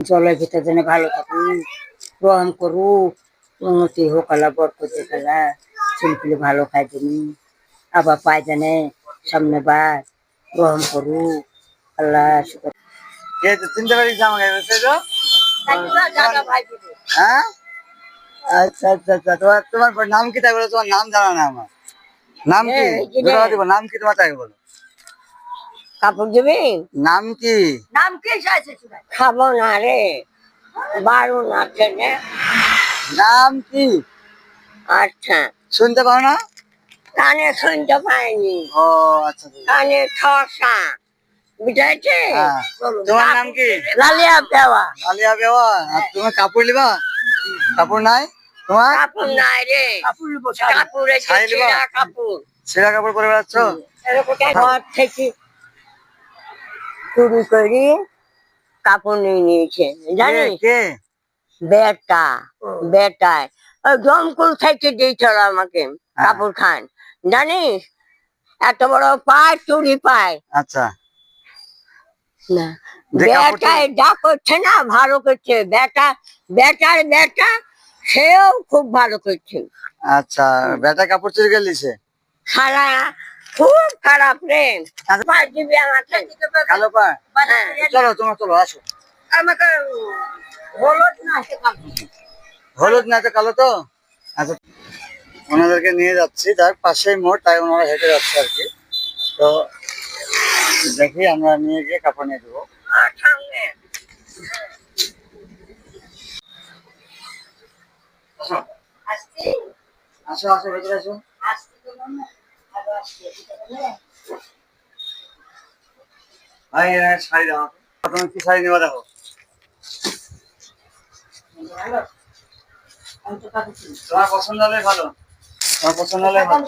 জলের ভিতর যেন ভালো থাকুক গ্রহণ করুক উন্নতি হোক আল্লাহ বরকতে খেলা ছেলেপিলে ভালো খাই জানি আবার পাই জানে সামনে বার গ্রহণ করুক আল্লাহ শুকর চিনতে তো? হ্যাঁ? আচ্ছা আচ্ছা আচ্ছা তোমার তোমার নাম কি তাই বলো? তোমার নাম জানা না আমার। নাম কি? এই, এই যে দুটো রে। কথা দিব, নাম কি তোমার তাই বলো? কাপড় দিবি? নাম কি? নাম কি খাব না রে। বারো না ছেলে নাম কি? আচ্ছা। শুনতে পাও না? কানে শুনতে পাইনি। ও আচ্ছা আছে। কানে ঠসা। বুঝাইছে? হ্যাঁ। তোমার নাম কি? লালিয়া দেওয়া। আলিয়া বেওয়া আর তোমার কাপড় লিবা কাপড় নাই? তোমার? কাপড় নাই রে। কাপড়ে শাড়ি। নিবা? কাপড়। ছেঁড়া কাপড় পরে বেড়াচ্ছ? ঘর থেকে চুরি করি কাপড় নিয়ে নিয়েছে জানিস? বেটা বেটায়। ওই জমকুল থেকে দিয়েছিল আমাকে হ্যাঁ। খান জানিস? এত বড় পায় চুরি পায়। আচ্ছা। না। বেটায় যা করছে না ভালো করছে। বেটা বেটার বেটা সেও খুব ভালো করছে। আচ্ছা বেটা কাপড় চুরি করে লিছে সারা খুব খারাপ রে পাঁচ দিবি আমাকে। কালো পা হ্যাঁ। চলো তোমার চলো আসো। আমাকে হলুদ না হলুদ না তো কালো তো? আচ্ছা ওনাদেরকে নিয়ে যাচ্ছি। তার পাশেই মোড় তাই ওনারা হেঁটে যাচ্ছে আর কি। তো দেখি আমরা নিয়ে গিয়ে কাপড় নিয়ে দেবো আসো। আসো আসো ভেতরে আসো শাড়ি দাও। তুমি কি শাড়ি নেবা দেখো। আমি তো কাপড় কিনি তোমার পছন্দ হলে ভালো। তোমার পছন্দ হলে ভালো।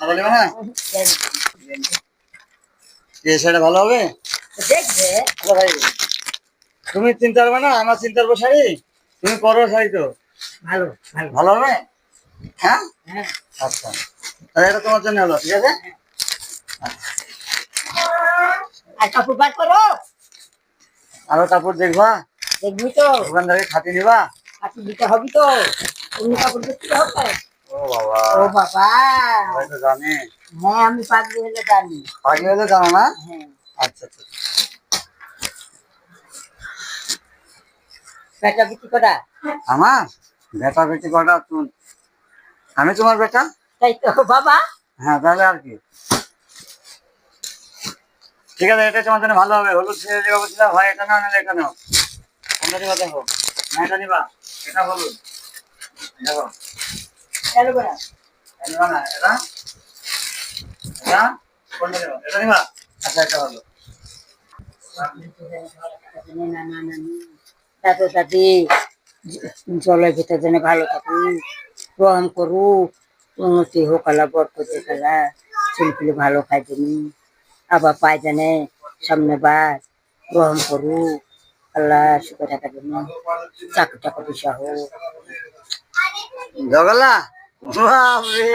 ভালো নেবে না এই শাড়িটা ভালো হবে? দেখবে। আচ্ছা ভাই তুমি চিনতে পারবে না আমার চিনতে পারব শাড়ি? তুমি করো শাড়ি তো। ভালো ভালো। ভালো হবে? হ্যাঁ? হ্যাঁ। আচ্ছা। এটা তোমার জন্য হলো ঠিক আছে? আর কাপড় বার করো। আরও কাপড় দেখবা? দেখবি তো। দোকানদারকে খাতি নিবা? কাপড় দিতে হবে তো। অন্য কাপড় দেখতে হবে। ও বাবা। ও বাবা। তো জানে। হ্যাঁ আমি পাগলি হলে জানি। পাগলি হলে জানো না? হ্যাঁ। আচ্ছা আচ্ছা। বেটা বিক্রি করা? আমার? বেটা বেটি কটা আমি তোমার বেটা? তাই তো বাবা? হ্যাঁ তাহলে আর কি। ঠিক আছে এটা তোমার জন্য ভালো হবে। হলুদ ছেড়ে দেবো বলছিলাম ভাই এটা না নিলে এটা কোনটা নিবা দেখো। না এটা নিবা। এটা হলুদ। দেখো। কেন করা না এটা? এটা? কোনটা নিবা? এটা নিবা? আচ্ছা এটা হলো। দাদু দাদি জলের ভিতর যেন ভালো থাকুক গ্রহণ করুক। উন্নতি হোক আল্লাহ বরকতে খেলা ছেলেপিলে ভালো খাই জানি আবার পাই জানে সামনে বার গ্রহণ করু, আল্লাহ সুখে থাকা জন্য চাকরি টাকা বাপরে।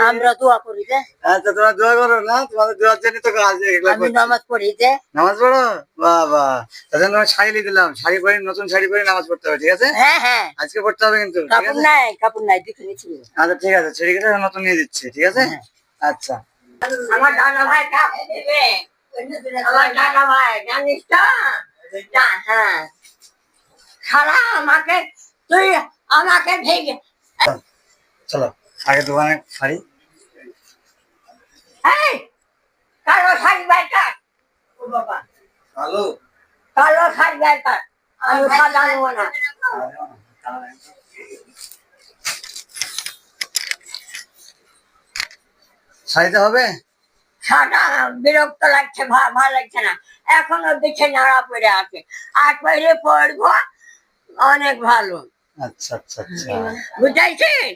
আমরা দোয়া করি যে। আচ্ছা তোমরা দোয়া করো না তোমাদের দোয়ার জন্য তো কাজ আমি নামাজ পড়ি যে। নামাজ পড়ো? বাবা তাহলে তোমার শাড়ি দিলাম। শাড়ি পরে নতুন শাড়ি পরে নামাজ পড়তে হবে ঠিক আছে? হ্যাঁ হ্যাঁ। আজকে পড়তে হবে কিন্তু ঠিক কাপড় নাই কাপড় নাই দেখে নিচ্ছি। আচ্ছা ঠিক আছে ছেড়ে গেছে নতুন নিয়ে দিচ্ছি ঠিক আছে? হ্যাঁ। আচ্ছা। আমার দাদা ভাই কাপড় দেবে। আমার দাদা ভাই জানিস তো? হ্যাঁ। সারা আমাকে তুই আমাকে ভেঙে চলো। দোকানে শাড়ি। কালো শাড়ি বাইর ও বাবা। ভালো কালো শাড়ি বাইর আমি সাদা নেব না। শাড়িতে হবে? সাদা বিরক্ত লাগছে ভা- ভালো লাগছে না। এখনও দেখে নাড়া পড়ে আছে। আর পরে পড়ব অনেক ভালো। আচ্ছা আচ্ছা আচ্ছা। বুঝাইছিস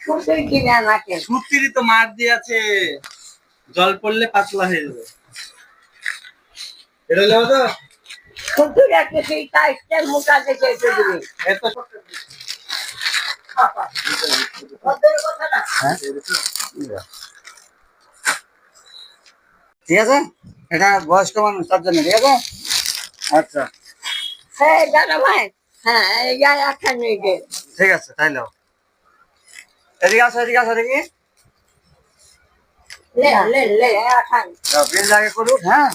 কিনে সুতিরই তো মার দিয়েছে। জল পড়লে পাতলা হয়ে যাবে। এটা যাব তো? শুধু একটা সেই টাইসটার মোটা দেখে একটু দিবি। এত হ্যাঁ? ঠিক আছে? এটা বয়স্ক মানুষ তার জন্য ঠিক আছে? আচ্ছা। হ্যাঁ দাদা ভাই হ্যাঁ এই ঠিক আছে তাই নাও। এদিকে আসো এদিকে আসো দেখি লে লে লে আঠান বিল আগে করুন হ্যাঁ